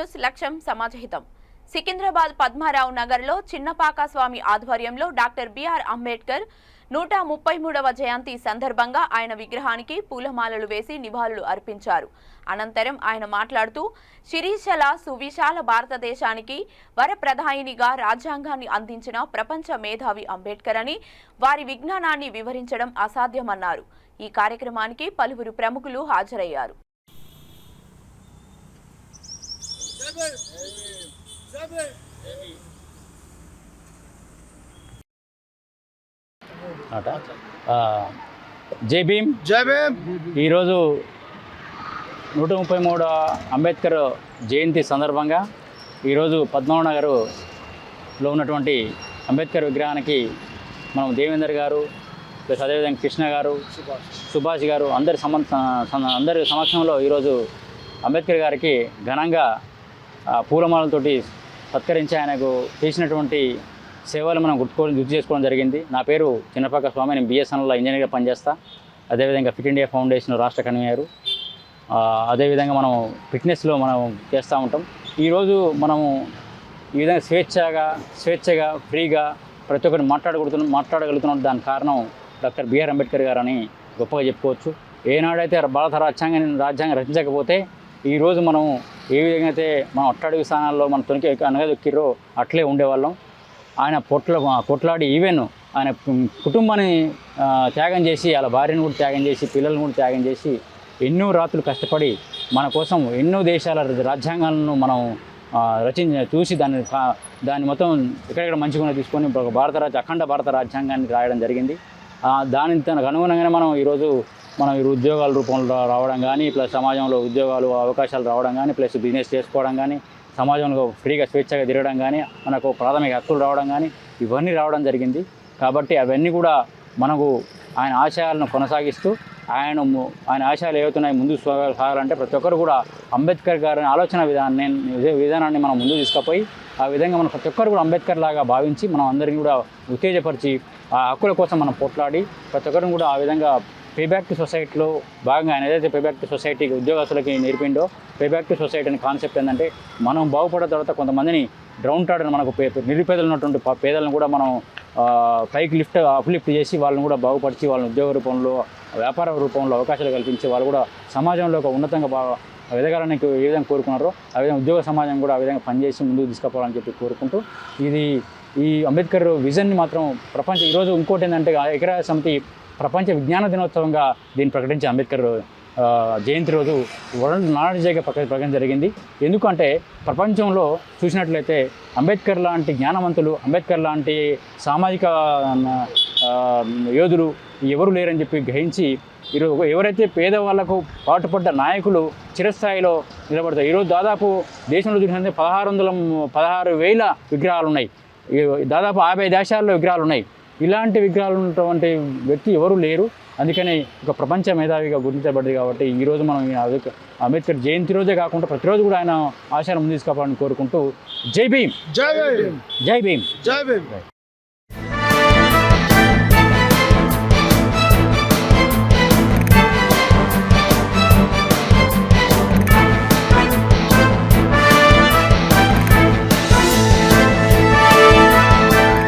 News లక్ష్యం సమాజహితం. సికింద్రాబాద్ పద్మారావు నగర్లో చిన్నపాక స్వామి ఆధ్వర్యంలో డాక్టర్ బిఆర్ అంబేద్కర్ నూట ముప్పై మూడవ జయంతి సందర్భంగా ఆయన విగ్రహానికి పూలమాలలు వేసి నివాళులు అర్పించారు. అనంతరం ఆయన మాట్లాడుతూ శిరీషల సువిశాల భారతదేశానికి వరప్రధాయినిగా రాజ్యాంగాన్ని అందించిన ప్రపంచ మేధావి అంబేద్కర్ అని వారి విజ్ఞానాన్ని వివరించడం అసాధ్యమన్నారు. ఈ కార్యక్రమానికి పలువురు ప్రముఖులు హాజరయ్యారు అట ఆ, జై భీమ్. జై భీమ్. ఈరోజు నూట ముప్పై మూడు అంబేద్కర్ జయంతి సందర్భంగా ఈరోజు పద్మనాభ నగర్లో ఉన్నటువంటి అంబేద్కర్ విగ్రహానికి మనం దేవేందర్ గారు ప్లస్ అదేవిధంగా కృష్ణ గారు సుభాష్ గారు అందరి సమ అందరి సమక్షంలో ఈరోజు అంబేద్కర్ గారికి ఘనంగా పూలమాలతోటి సత్కరించి ఆయనకు చేసినటువంటి సేవలు మనం గుర్తుకోవడం గుర్తు చేసుకోవడం జరిగింది. నా పేరు చిన్నపాక స్వామి. నేను బిఎస్ఎన్ఎల్లో ఇంజనీర్గా పనిచేస్తా. అదేవిధంగా ఫిట్ ఇండియా ఫౌండేషన్ రాష్ట్ర కన్వీనరు అదేవిధంగా మనం ఫిట్నెస్లో మనం చేస్తూ ఉంటాం. ఈరోజు మనము ఈ విధంగా స్వేచ్ఛగా స్వేచ్ఛగా ఫ్రీగా ప్రతి ఒక్కరిని మాట్లాడగలుగుతున్నాం మాట్లాడగలుగుతున్నాం. దాని కారణం డాక్టర్ బిఆర్ అంబేద్కర్ గారు అని గొప్పగా చెప్పుకోవచ్చు. ఏనాడైతే భారత రాజ్యాంగాన్ని రాజ్యాంగం రచించకపోతే ఈరోజు మనం ఏ విధంగా అయితే మనం అట్టడుగు స్థానాల్లో మనం తొనికి అనగదొక్కిరో అట్లే ఉండేవాళ్ళం. ఆయన పొట్ల కొట్లాడి ఈవెన్ ఆయన కుటుంబాన్ని త్యాగం చేసి వాళ్ళ భార్యను కూడా త్యాగం చేసి పిల్లలను కూడా త్యాగం చేసి ఎన్నో రాత్రులు కష్టపడి మన కోసం ఎన్నో దేశాల రాజ్యాంగాలను మనం ఆ, రచించి చూసి దాన్ని దాన్ని మొత్తం ఎక్కడెక్కడ మంచిగా తీసుకొని ఒక భారత రాజ్య అఖండ భారత రాజ్యాంగాన్ని రాయడం జరిగింది. దాని తనకు అనుగుణంగానే మనం ఈరోజు మనం ఈ ఉద్యోగాల రూపంలో రావడం కానీ ప్లస్ సమాజంలో ఉద్యోగాలు అవకాశాలు రావడం కానీ ప్లస్ బిజినెస్ చేసుకోవడం కానీ సమాజంలో ఫ్రీగా స్వేచ్ఛగా తిరగడం కానీ మనకు ప్రాథమిక హక్కులు రావడం కానీ ఇవన్నీ రావడం జరిగింది. కాబట్టి అవన్నీ కూడా మనకు ఆయన ఆశయాలను కొనసాగిస్తూ ఆయన ము- ఆయన ఆశయాలు ఏవైతున్నాయి ముందు సాగాలంటే ప్రతి ఒక్కరు కూడా అంబేద్కర్ గారి ఆలోచన విధానాన్ని విధానాన్ని మనం ముందు తీసుకుపోయి ఆ విధంగా మనం ప్రతి ఒక్కరు కూడా అంబేద్కర్ లాగా భావించి మనం అందరినీ కూడా ఉత్తేజపరిచి ఆ హక్కుల కోసం మనం పోట్లాడి ప్రతి ఒక్కరిని కూడా ఆ విధంగా పేబ్యాక్ టు సొసైటీలో భాగంగా ఆయన ఏదైతే పేబ్యాక్ టు సొసైటీకి ఉద్యోగస్తులకి నేర్పిండో పేబ్యాక్ టు సొసైటీ అనే కాన్సెప్ట్ ఏంటంటే మనం బాగుపడిన తర్వాత కొంతమందిని డ్రౌన్ టాడని మనకు పే నిరుపేదలు ఉన్నటువంటి పేదలను కూడా మనం పైకి లిఫ్ట్ అప్లిఫ్ట్ చేసి వాళ్ళని కూడా బాగుపరిచి వాళ్ళని ఉద్యోగ రూపంలో వ్యాపార రూపంలో అవకాశాలు కల్పించి వాళ్ళు కూడా సమాజంలో ఒక ఉన్నతంగా బాగా ఎదగాలని ఏ విధంగా కోరుకున్నారో ఆ విధంగా ఉద్యోగ సమాజం కూడా ఆ విధంగా పనిచేసి ముందుకు తీసుకుపోవాలని చెప్పి కోరుకుంటూ ఇది ఈ అంబేద్కర్ విజన్ని మాత్రం ప్రపంచం ఈరోజు ఇంకోటి ఏంటంటే ఐక్యరాజ్య సమితి ప్రపంచ విజ్ఞాన దినోత్సవంగా దీన్ని ప్రకటించి అంబేద్కర్ జయంతి రోజు వరల్డ్ నాలెడ్జ్ డేగా ప్రక ప్రకటన జరిగింది. ఎందుకంటే ప్రపంచంలో చూసినట్లయితే అంబేద్కర్ లాంటి జ్ఞానవంతులు అంబేద్కర్ లాంటి సామాజిక యోధులు ఎవరు లేరని చెప్పి గ్రహించి ఈరోజు ఎవరైతే పేదవాళ్ళకు పాటుపడ్డ నాయకులు చిరస్థాయిలో నిలబడతారు ఈరోజు దాదాపు దేశంలో చూసినట్లయితే పదహారు వందల పదహారు వేల విగ్రహాలు ఉన్నాయి దాదాపు యాభై దేశాల్లో విగ్రహాలు ఉన్నాయి ఇలాంటి విగ్రహాలు ఉన్నటువంటి వ్యక్తి ఎవరు లేరు. అందుకని ఒక ప్రపంచ మేధావిగా గుర్తించబడింది కాబట్టి ఈరోజు మనం అంబేద్కర్ జయంతి రోజే కాకుండా ప్రతిరోజు కూడా ఆయన ఆశయాన్ని ముందు తీసుకోవాలని కోరుకుంటూ జై భీమ్. జై భీమ్. జై భీమ్. జై భీమ్.